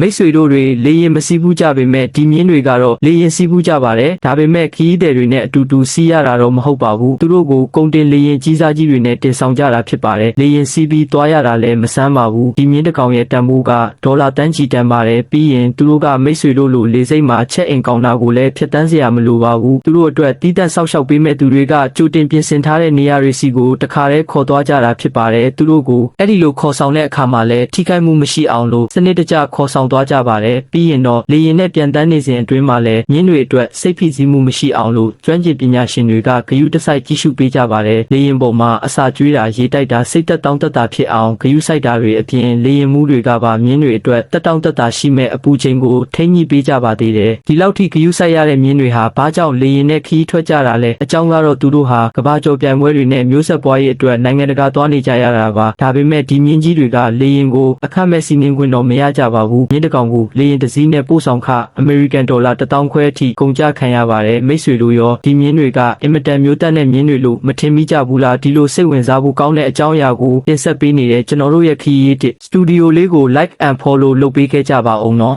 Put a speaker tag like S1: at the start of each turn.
S1: မိတ်ဆွေတို့တွေလေရင်မစီးဘူးကြပေမဲ့ဒီမြင်းတွေကတော့လေရင်စီးဘူးကြပါတယ်ဒါပေမဲ့ခီးသည်တွေနဲ့အတူတူစီးရတာတော့မဟုတ်ပါဘူးသူတို့ကိုကုန်တင်လေရင်ကြီးစားကြီးတွေနဲ့တင်ဆောင်ကြတာဖြစ်ပါတယ်လေရင်စီးပြီးသွားရတာလည်းမဆန်းပါဘူးဒီမြင်းတစ်ကောင်ရဲ့တန်ဖိုးကဒေါ်လာတန်းချီတန်ပါတယ်ပြီးရင်သူတို့ကမိတ်ဆွေတို့လိုလေစိတ်မှာချက်အိမ်ကောင်တာကိုလည်းဖျက်တမ်းစရာမလိုပါဘူးသူတို့အတွက်တီးတက်ဆောက်ရှောက်ပေးမဲ့သူတွေကကြိုတင်ပြင်ဆင်ထားတဲ့နေရာတွေစီကိုတခါတည်းခေါ်သွားကြတာဖြစ်ပါတယ်သူတို့ကိုအဲ့ဒီလိုခေါ်ဆောင်တဲ့အခါမှာလည်းထိခိုက်မှုမရှိအောင်လို့စနစ်တကျခေါ်ဆောင်သွားကြပါတယ်ပြီးရင်တော့လေရင်နဲ့ပြန်တန်းနေစဉ်အတွင်းမှာလည်းမြင်းတွေအတွက်စိတ်ဖိစီးမှုမရှိအောင်လို့ကျွမ်းကျင်ပညာရှင်တွေကဂရုတစိုက်ကြည့်ရှုပေးကြပါတယ်လေရင်ပေါ်မှာအစာကျွေးတာရေတိုက်တာစိတ်သက်တောင့်တတာဖြစ်အောင်ဂရုစိုက်တာတွေအပြင်လေရင်မှုတွေကပါမြင်းတွေအတွက်တက်တောင့်တတာရှိမဲ့အပူချိန်ကိုထိန်းညှိပေးကြပါသေးတယ်ဒီလောက်ထိဂရုစိုက်ရတဲ့မြင်းတွေဟာဘာကြောင့်လေရင်နဲ့ခီးထွက်ကြတာလဲအကြောင်းကတော့သူတို့ဟာကဘာကျော်ပြိုင်ပွဲတွေနဲ့မျိုးဆက်ပွားရေးအတွက်နိုင်ငံတကာသွားနေကြရတာပါဒါပေမဲ့ဒီမြင်းကြီးတွေကလေရင်ကိုအခမဲ့စီမင်းခွင့်တော့မရကြပါဘူးမြင်းတစ်ကောင်ကိုလေရင်တစ်စီးနဲ့ပို့ဆောင်ခအမေရိကန်ဒေါ်လာ1000ခွဲအထိကုန်ကျခံရပါတယ်မိတ်ဆွေတို့ရောဒီမြင်းတွေကအင်မတန်မျိုးတက်တဲ့မြင်းတွေလို့မထင်မိကြဘူးလားဒီလိုစိတ်ဝင်စားဖို့ကောင်းတဲ့အကြောင်းအရာကိုတင်ဆက်ပေးနေတဲ့ကျွန်တော်တို့ရဲ့ခရီးတစ်စတူဒီယိုလေးကို like and follow လုပ်ပေးခဲ့ကြပါအောင်နော်